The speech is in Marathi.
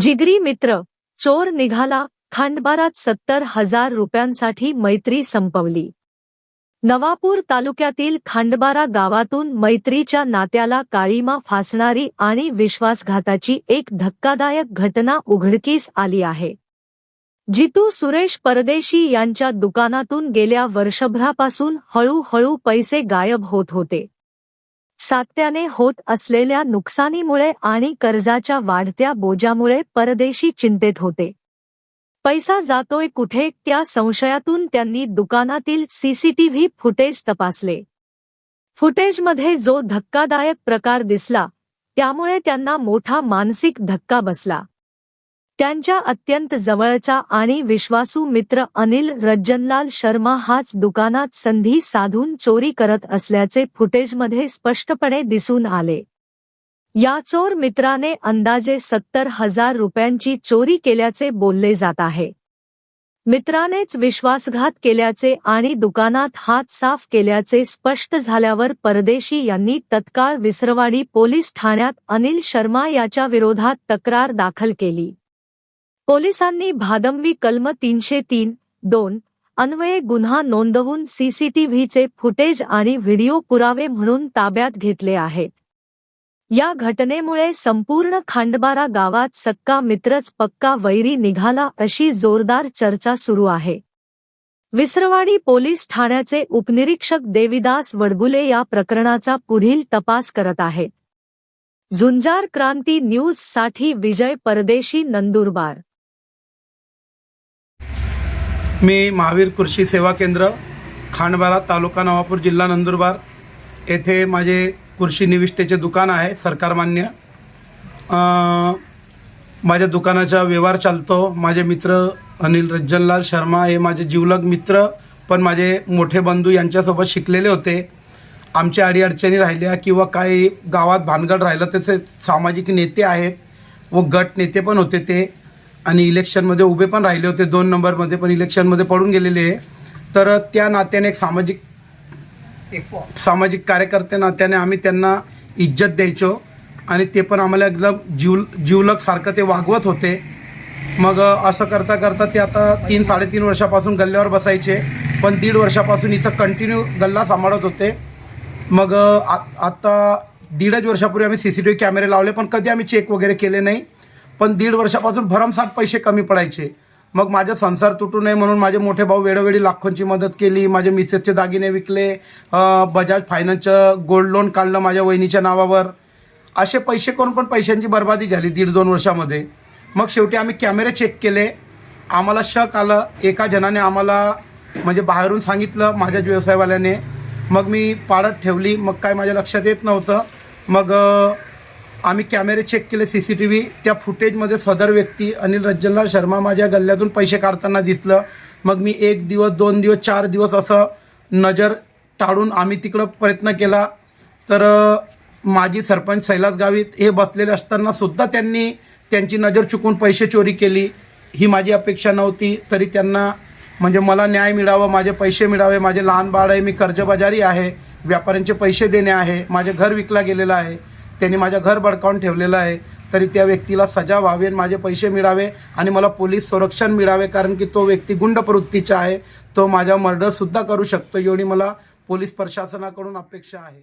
जिगरी मित्र चोर निघाला खांडबारात सत्तर हजार रुपयांसाठी मैत्री संपवली. नवापूर तालुक्यातील खांडबारा गावातून मैत्रीच्या नात्याला काळीमा फासणारी आणि विश्वासघाताची एक धक्कादायक घटना उघडकीस आली आहे. जितू सुरेश परदेशी यांच्या दुकानातून गेल्या वर्षभरापासून हळूहळू पैसे गायब होत होते. सातत्याने होत असलेल्या नुकसानीमुळे आणि कर्जाच्या वाढत्या बोजामुळे परदेशी चिंतेत होते. पैसा जातोय कुठे? त्या संशयातून त्यांनी दुकानातील सीसीटीव्ही फुटेज तपासले. फुटेजमध्ये जो धक्कादायक प्रकार दिसला त्यामुळे त्यांना मोठा मानसिक धक्का बसला. त्यांच्या अत्यंत जवळचा आणि विश्वासू मित्र अनिल रज्जनलाल शर्मा हाच दुकानात संधी साधून चोरी करत असल्याचे फुटेजमध्ये स्पष्टपणे दिसून आले. या चोर मित्राने अंदाजे सत्तर हजार रुपयांची चोरी केल्याचे बोलले जात आहे. मित्रानेच विश्वासघात केल्याचे आणि दुकानात हात साफ केल्याचे स्पष्ट झाल्यावर परदेशी यांनी तत्काळ विसरवाडी पोलीस ठाण्यात अनिल शर्मा याच्या विरोधात तक्रार दाखल केली. पोलिसांनी भादंवी कलम तीनशे तीन दोन अन्वये गुन्हा नोंदवून सीसीटीव्हीचे फुटेज आणि व्हिडिओ पुरावे म्हणून ताब्यात घेतले आहेत. या घटनेमुळे संपूर्ण खांडबारा गावात सक्का मित्रच पक्का वैरी निघाला अशी जोरदार चर्चा सुरू आहे. विसरवाडी पोलीस ठाण्याचे उपनिरीक्षक देविदास वडगुले या प्रकरणाचा पुढील तपास करत आहेत. झुंजार क्रांती न्यूजसाठी विजय परदेशी नंदुरबार मी महावीर कृषी सेवा केंद्र खांडबारा तालुका नवापूर जिल्हा नंदुरबार. येथे माझे कृषी निविष्ठेचे दुकान आहे सरकारमान्य माझ्या दुकानाचा व्यवहार चालतो. माझे मित्र अनिल रज्जनलाल शर्मा हे माझे जीवलग मित्र पण माझे मोठे बंधू यांच्यासोबत शिकलेले होते. आमच्या अडीअडचणी राहिल्या किंवा काही गावात भानगड राहिलं तसे सामाजिक नेते आहेत व गट नेते पण होते ते. आणि इलेक्शनमध्ये उभे पण राहिले होते दोन नंबरमध्ये पण इलेक्शनमध्ये पडून गेलेले आहे. तर त्या नात्याने एक सामाजिक सामाजिक कार्यकर्ते नात्याने आम्ही त्यांना इज्जत द्यायचो. आणि ते पण आम्हाला एकदम जीव जीवलक सारखं ते वागवत होते. मग असं करता करता ते आता तीन साडेतीन वर्षापासून गल्ल्यावर बसायचे. पण दीड वर्षापासून इथं कंटिन्यू गल्ला सांभाळत होते. मग आ आता दीडच वर्षापूर्वी आम्ही सी सी टी व्ही कॅमेरे लावले पण कधी आम्ही चेक वगैरे केले नाही. पण दीड वर्षापासून भरमसाठ पैसे कमी पडायचे. मग माझा संसार तुटू नये म्हणून माझे मोठे भाऊ वेळोवेळी लाखोंची मदत केली माझे मिसेसचे दागिने विकले बजाज फायनान्सचं गोल्ड लोन काढलं माझ्या वहिनीच्या नावावर. असे पैसे करून पण पैशांची बर्बादी झाली दीड दोन वर्षामध्ये. मग शेवटी आम्ही कॅमेरे चेक केले. आम्हाला शक आलं. एका जणाने आम्हाला म्हणजे बाहेरून सांगितलं माझ्याच व्यवसायवाल्याने. मग मी पाळत ठेवली. मग काय माझ्या लक्षात येत नव्हतं. मग आम्ही कॅमेरे चेक केले सी सी टी व्ही. त्या फुटेजमध्ये सदर व्यक्ती अनिल रज्जनलाल शर्मा माझ्या गल्ल्यातून पैसे काढताना दिसलं. मग मी एक दिवस दोन दिवस चार दिवस असं नजर टाळून आम्ही तिकडं प्रयत्न केला. तर माजी सरपंच सैलास गावित हे बसलेले असताना सुद्धा त्यांनी त्यांची नजर चुकून पैसे चोरी केली. ही माझी अपेक्षा नव्हती तरी त्यांना म्हणजे मला न्याय मिळावा माझे पैसे मिळावे माझे लहान बाळ आहे मी कर्जबाजारी आहे व्यापाऱ्यांचे पैसे देणे आहे माझे घर विकला गेलेलं आहे. त्यांनी माझं घर बडकावून ठेवलेलं आहे. तरी त्या व्यक्तीला सजा व्हावी आणि माझे पैसे मिळावे आणि मला पोलीस संरक्षण मिळावे कारण की तो व्यक्ती गुंड प्रवृत्तीचा आहे. तो माझ्या मर्डरसुद्धा करू शकतो एवढी मला पोलीस प्रशासनाकडून अपेक्षा आहे.